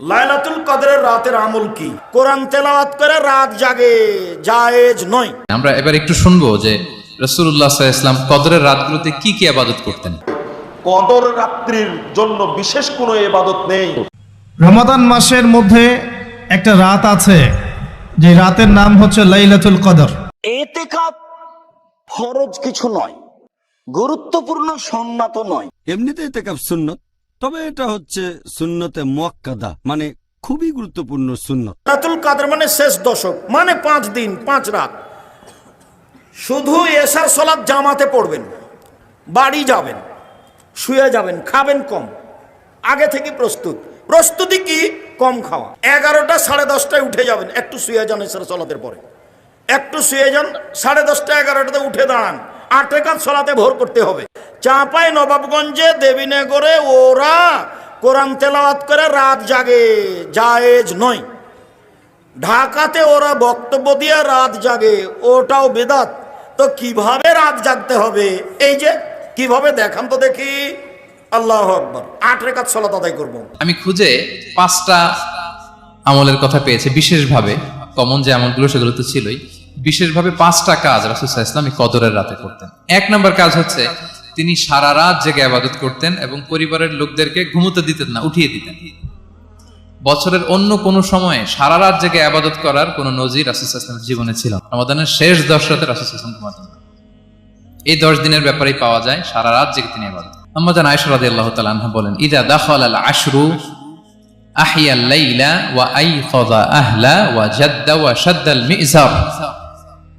লাইলাতুল কদরের রাতের আমল কি? কোরআন তেলাওয়াত করে রাত জাগে জায়েজ নয়। আমরা এবার একটু শুনব যে রসুল্লাহ ইসলাম কদরের রাতগুলোতে কি কি আবাদত করতেন। কদর রাত্রির জন্য বিশেষ কোনো এবাদত নেই। রমাদান মাসের মধ্যে একটা রাত আছে যে রাতের নাম হচ্ছে লাইলাতুল কদর। এতেকাপ ফরজ কিছু নয় গুরুত্বপূর্ণ সন্ন্যাত নয়। এমনিতে এতেকাফ সুন্নত। তবে এটা হচ্ছে সুন্নতে মোয়াক্কাদা মানে খুবই গুরুত্বপূর্ণ সুন্নত। লাইলাতুল কদর মানে শেষ দশক মানে পাঁচ দিন, পাঁচ রাত। শুধু এশার সলাৎ জামাতে পড়বেন, বাড়ি যাবেন, শুয়ে যাবেন, খাবেন কম, আগে থেকে প্রস্তুত। প্রস্তুতি কি? কম খাওয়া। এগারোটা সাড়ে দশটায় উঠে যাবেন, একটু শুয়ে যান এশার সলাতের পরে। একটু শুয়ে যান, সাড়ে দশটা এগারোটাতে উঠে দাঁড়ান। আট রেখাত সলাতে ভোর করতে হবে। চাঁপাই নবাবগঞ্জে দেবীনগরে ওরা কোরআন তেলাওয়াত করে রাত জাগে, জায়েজ নয়। ঢাকাতে ওরা বক্তব্য দিয়ে রাত জাগে, ওটাও বেদাত। তো কীভাবে রাত জাগতে হবে? এই যে, কীভাবে দেখান তো দেখি। আল্লাহ আকবর। আট রেখাত সলাত আদায় করব। আমি খুঁজে পাঁচটা আমলের কথা পেয়েছি, বিশেষভাবে কমন যে আমলগুলো, সেগুলো তো ছিলই। বিশেষভাবে পাঁচটা কাজ রাসুসাহ ইসলাম কদরের রাতে করতেন। এক নম্বর কাজ হচ্ছে তিনি সারা রাত জেগে আবাদত করতেন এবং পরিবারের লোকদেরকে ঘুমোতে দিতেন না, উঠিয়ে দিতেন বছরের অন্য কোনো সময়ে সারা রাত জেগে আবাদত করার কোনো নজির রাসুসাহ ইসলামের জীবনে ছিল না। রমাদানের শেষ দশ রাতে রাসুসাহ ইসলাম ঘুমাতেন। এই দশ দিনের ব্যাপারেই পাওয়া যায়, সারা রাত জেগে তিনি আবাদত আম্মাজান আয়সা রাদিয়াল্লাহু তাআলা আনহা বলেন, ইদা দাখাল আল আশরু আহিয়া লাইলা ওয়া আইখাযা আহলা ওয়া জাদ্দা ওয়া মিজার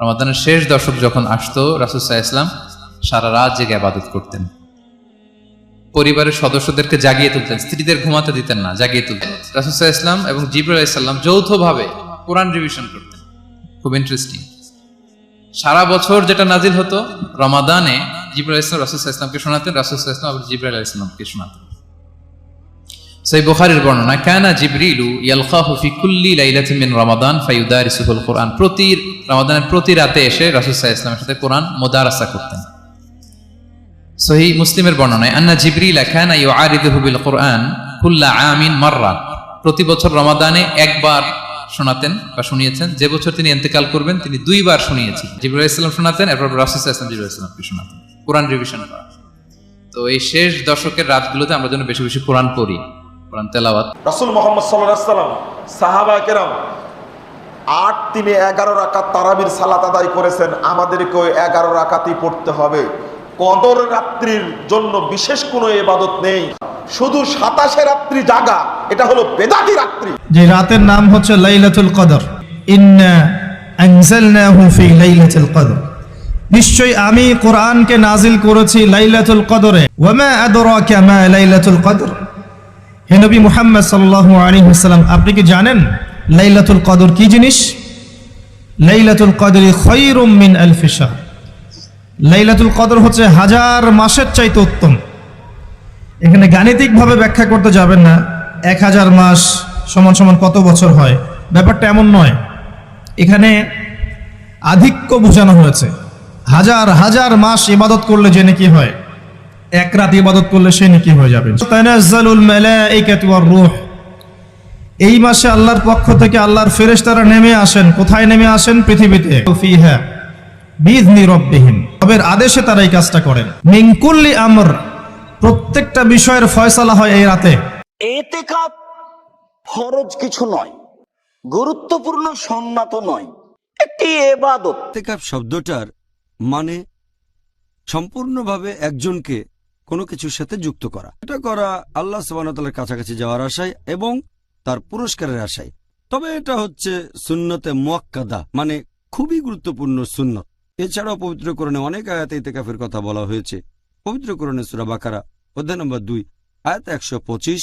রমাদানের শেষ দশক যখন আসতো রাসূল ইসলাম সারা রাত জেগে আবাদত করতেন। পরিবারের সদস্যদেরকে জাগিয়ে তুলতেন, স্ত্রীদের ঘুমাতে দিতেন না, জাগিয়ে তুলতেন। রাসূল ইসলাম এবং জিবরাইল আলাইহিস সালাম যৌথভাবে কোরআন রিভিশন করতেন। খুব ইন্টারেস্টিং সারা বছর যেটা নাজিল হতো, রমাদানে ইসলাম ইসলামকে শোনাতেন ইসলাম আবার জিবরাইল আলাইহিস সালামকে শোনাতেন। সেই বুখারীর বর্ণনা, কানা জিবরিলু ইয়ালকাহু ফি কুল্লি লাইলাতিন মিন রমাদান ফায়ুদারিসুহুল কুরআন। প্রতি রমাদানের প্রতি রাতে এসে রাসূল সাল্লাল্লাহু সাথে কোরআন মুদারাসা করতেন। সহি মুসলিমের বর্ণনায়, আন্না জিবরিল কানা ইউআরিদুহু বিল কোরআন কুল্লা আমিন মাররা। প্রতি বছর রমাদানে একবার শোনাতেন বা শুনিয়েছেন। যে বছর তিনি ইন্তেকাল করবেন, তিনি দুইবার শুনিয়েছেন। জিবরাইল আলাইহিস সালাম শোনাতেন, এরপর আলাইহি ইসলাম জিবরাইল আলাইহিস সালামকে শোনাতেন। কোরআন রিভিশন করা। তো এই শেষ দশকের রাতগুলোতে আমরা যেন বেশি বেশি কোরআন পড়ি, কোরআন তেলাওয়াত। রাসুল মোহাম্মদ সাল্লাহ সাল্লাম সাহাবা কেরাম, আট তিনে এগারো রাকাত তারাবির সালাত আদায় করেছেন। আমাদেরকেও এগারো রাকাতই পড়তে হবে। কদর রাত্রির জন্য বিশেষ কোনো এবাদত নেই। শুধু সাতাশে রাত্রি জাগা, এটা হলো বেদাতি রাত্রি। যে রাতের নাম হচ্ছে লাইলাতুল কদর। নিশ্চয় আমি কোরআনকে নাজিল করেছি লাইলাতুল কদরে। ওয়ামা আদরাকা মা লাইলাতুল কদর। হে নবী মুহাম্মদ সাল্লাল্লাহু আলাইহি ওয়াসাল্লাম, আপনি কি জানেন লাইলাতুল কদর কি জিনিস? লাইলাতুল কদরি খায়রুম মিন আলফি লাইলাতুল কদর হচ্ছে হাজার মাসের চাইতে উত্তম। এখানে গাণিতিকভাবে ব্যাখ্যা করতে যাবেন না, এক হাজার মাস সমান সমান কত বছর হয়? ব্যাপারটা এমন নয়। এখানে আধিক্য বোঝানো হয়েছে। হাজার হাজার মাস ইবাদত করলে যে নাকি হয়, এক রাত ইবাদত করলে সে নাকি হয়ে যাবে। এই মাসে আল্লাহর পক্ষ থেকে আল্লাহর ফেরেশতারা নেমে আসেন। কোথায় নেমে আসেন? পৃথিবীতে। ফিহা। বিইذনি রব্বিহিম। রবের আদেশে তারা এই কাজটা করেন। মিন কুল্লি আমর। প্রত্যেকটা বিষয়ের ফয়সালা হয় এই রাতে। ফরজ কিছু নয় গুরুত্বপূর্ণ সন্ন্যাত নয় একটি এবাদত। শব্দটার মানে সম্পূর্ণভাবে একজনকে কোনো কিছুর সাথে যুক্ত করা। এটা করা আল্লাহ সুবাহতালের কাছাকাছি যাওয়ার আশায় এবং তার পুরস্কারের আশায়। তবে এটা হচ্ছে সুন্নতে মোয়াক্কাদা মানে খুবই গুরুত্বপূর্ণ সুন্নত। এছাড়াও পবিত্রকরণে অনেক আয়াতে ইতেকাফের কথা বলা হয়েছে। পবিত্রকরণে সুরাবাকারা অধ্যায় নম্বর দুই, আয়াত একশো পঁচিশ